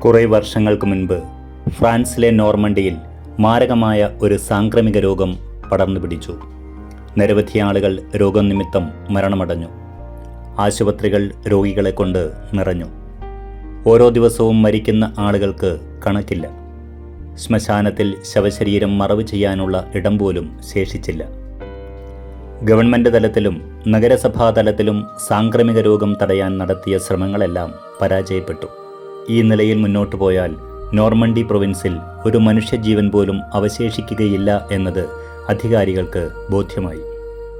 കുറേ വർഷങ്ങൾക്ക് മുൻപ് ഫ്രാൻസിലെ നോർമണ്ടിയിൽ മാരകമായ ഒരു സാംക്രമിക രോഗം പടർന്നു പിടിച്ചു. നിരവധി ആളുകൾ രോഗം നിമിത്തം മരണമടഞ്ഞു. ആശുപത്രികൾ രോഗികളെ കൊണ്ട് നിറഞ്ഞു. ഓരോ ദിവസവും മരിക്കുന്ന ആളുകൾക്ക് കണക്കില്ല. ശ്മശാനത്തിൽ ശവശരീരം മറവ് ചെയ്യാനുള്ള ഇടം പോലും ശേഷിച്ചില്ല. ഗവൺമെന്റ് തലത്തിലും നഗരസഭാ തലത്തിലും സാംക്രമിക രോഗം തടയാൻ നടത്തിയ ശ്രമങ്ങളെല്ലാം പരാജയപ്പെട്ടു. ഈ നിലയിൽ മുന്നോട്ടു പോയാൽ നോർമണ്ടി പ്രൊവിൻസിൽ ഒരു മനുഷ്യജീവൻ പോലും അവശേഷിക്കുകയില്ല എന്നത് അധികാരികൾക്ക് ബോധ്യമായി.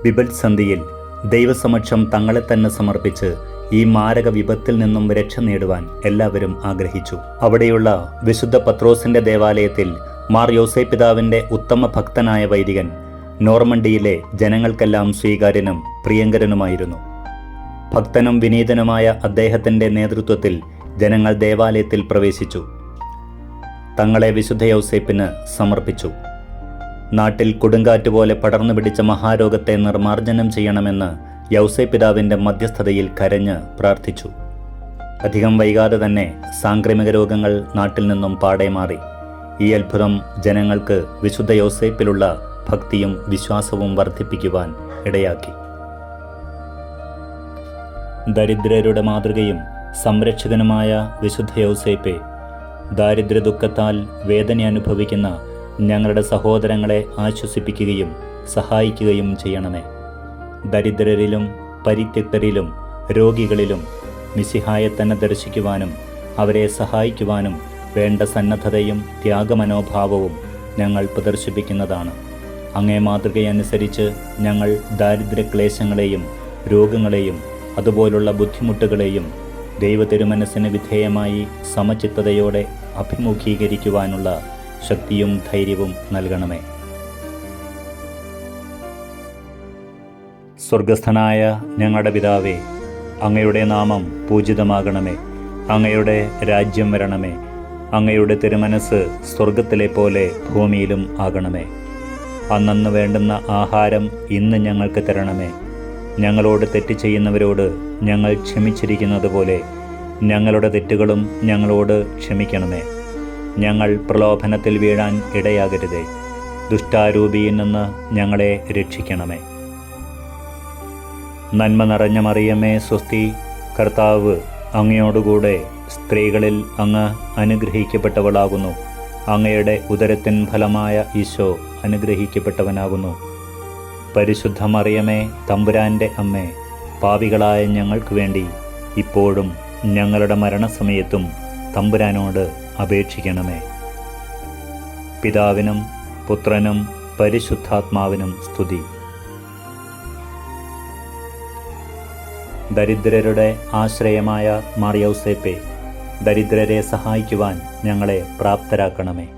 ബിബൽ സന്ധിയിൽ ദൈവസമക്ഷം തങ്ങളെ തന്നെ സമർപ്പിച്ച് ഈ മാരക വിപത്തിൽ നിന്നും രക്ഷ നേടുവാൻ എല്ലാവരും ആഗ്രഹിച്ചു. അവിടെയുള്ള വിശുദ്ധ പത്രോസിന്റെ ദേവാലയത്തിൽ മാർ യോസെ പിതാവിന്റെ ഉത്തമ ഭക്തനായ വൈദികൻ നോർമണ്ടിയിലെ ജനങ്ങൾക്കെല്ലാം സ്വീകാര്യനും പ്രിയങ്കരനുമായിരുന്നു. ഭക്തനും വിനീതനുമായ അദ്ദേഹത്തിന്റെ നേതൃത്വത്തിൽ ജനങ്ങൾ ദേവാലയത്തിൽ പ്രവേശിച്ചു. തങ്ങളെ വിശുദ്ധ യൗസേപ്പിന് സമർപ്പിച്ചു. നാട്ടിൽ കൊടുങ്കാറ്റ് പോലെ പടർന്നു പിടിച്ച മഹാരോഗത്തെ നിർമ്മാർജനം ചെയ്യണമെന്ന് യൗസേ മധ്യസ്ഥതയിൽ കരഞ്ഞ് പ്രാർത്ഥിച്ചു. അധികം വൈകാതെ തന്നെ സാംക്രമിക രോഗങ്ങൾ നാട്ടിൽ നിന്നും പാടെ മാറി. ഈ അത്ഭുതം ജനങ്ങൾക്ക് വിശുദ്ധ യൗസേപ്പിലുള്ള ഭക്തിയും വിശ്വാസവും വർദ്ധിപ്പിക്കുവാൻ ഇടയാക്കി. ദരിദ്രരുടെ മാതൃകയും സംരക്ഷകനുമായ വിശുദ്ധ യൗസേപ്പെ ദാരിദ്ര്യ ദുഃഖത്താൽ വേദന അനുഭവിക്കുന്ന ഞങ്ങളുടെ സഹോദരങ്ങളെ ആശ്വസിപ്പിക്കുകയും സഹായിക്കുകയും ചെയ്യണമേ. ദരിദ്രരിലും പരിത്യക്തരിലും രോഗികളിലും മിസിഹായെ തന്നെ ദർശിക്കുവാനും അവരെ സഹായിക്കുവാനും വേണ്ട സന്നദ്ധതയും ത്യാഗമനോഭാവവും ഞങ്ങൾ പ്രദർശിപ്പിക്കുന്നതാണ്. അങ്ങേ മാതൃകയനുസരിച്ച് ഞങ്ങൾ ദാരിദ്ര്യക്ലേശങ്ങളെയും രോഗങ്ങളെയും അതുപോലുള്ള ബുദ്ധിമുട്ടുകളെയും ദൈവ തിരുമനസ്സിന് വിധേയമായി സമചിത്തതയോടെ അഭിമുഖീകരിക്കുവാനുള്ള ശക്തിയും ധൈര്യവും നൽകണമേ. സ്വർഗസ്ഥനായ ഞങ്ങളുടെ പിതാവേ അങ്ങയുടെ നാമം പൂജിതമാകണമേ. അങ്ങയുടെ രാജ്യം വരണമേ. അങ്ങയുടെ തിരുമനസ് സ്വർഗത്തിലെ പോലെ ഭൂമിയിലും ആകണമേ. അന്നന്ന് വേണ്ടുന്ന ആഹാരം ഇന്ന് ഞങ്ങൾക്ക് തരണമേ. ഞങ്ങളോട് തെറ്റ് ചെയ്യുന്നവരോട് ഞങ്ങൾ ക്ഷമിച്ചിരിക്കുന്നത് പോലെ ഞങ്ങളുടെ തെറ്റുകളും ഞങ്ങളോട് ക്ഷമിക്കണമേ. ഞങ്ങൾ പ്രലോഭനത്തിൽ വീഴാൻ ഇടയാകരുതേ. ദുഷ്ടാരൂപിയിൽ നിന്ന് ഞങ്ങളെ രക്ഷിക്കണമേ. നന്മ നിറഞ്ഞ മറിയമ്മേ സ്വസ്തി കർത്താവ് അങ്ങയോടുകൂടെ സ്ത്രീകളിൽ അങ്ങ് അനുഗ്രഹിക്കപ്പെട്ടവളാകുന്നു. അങ്ങയുടെ ഉദരത്തിൻ ഫലമായ ഈശോ അനുഗ്രഹിക്കപ്പെട്ടവനാകുന്നു. പരിശുദ്ധ മറിയമേ തമ്പുരാന്റെ അമ്മേ പാപികളായ ഞങ്ങൾക്ക് വേണ്ടി ഇപ്പോഴും ഞങ്ങളുടെ മരണസമയത്തും തമ്പുരാനോട് അപേക്ഷിക്കണമേ. പിതാവിനും പുത്രനും പരിശുദ്ധാത്മാവിനും സ്തുതി. ദരിദ്രരുടെ ആശ്രയമായ മാറിയൗസേപ്പെ ദരിദ്രരെ സഹായിക്കുവാൻ ഞങ്ങളെ പ്രാപ്തരാക്കണമേ.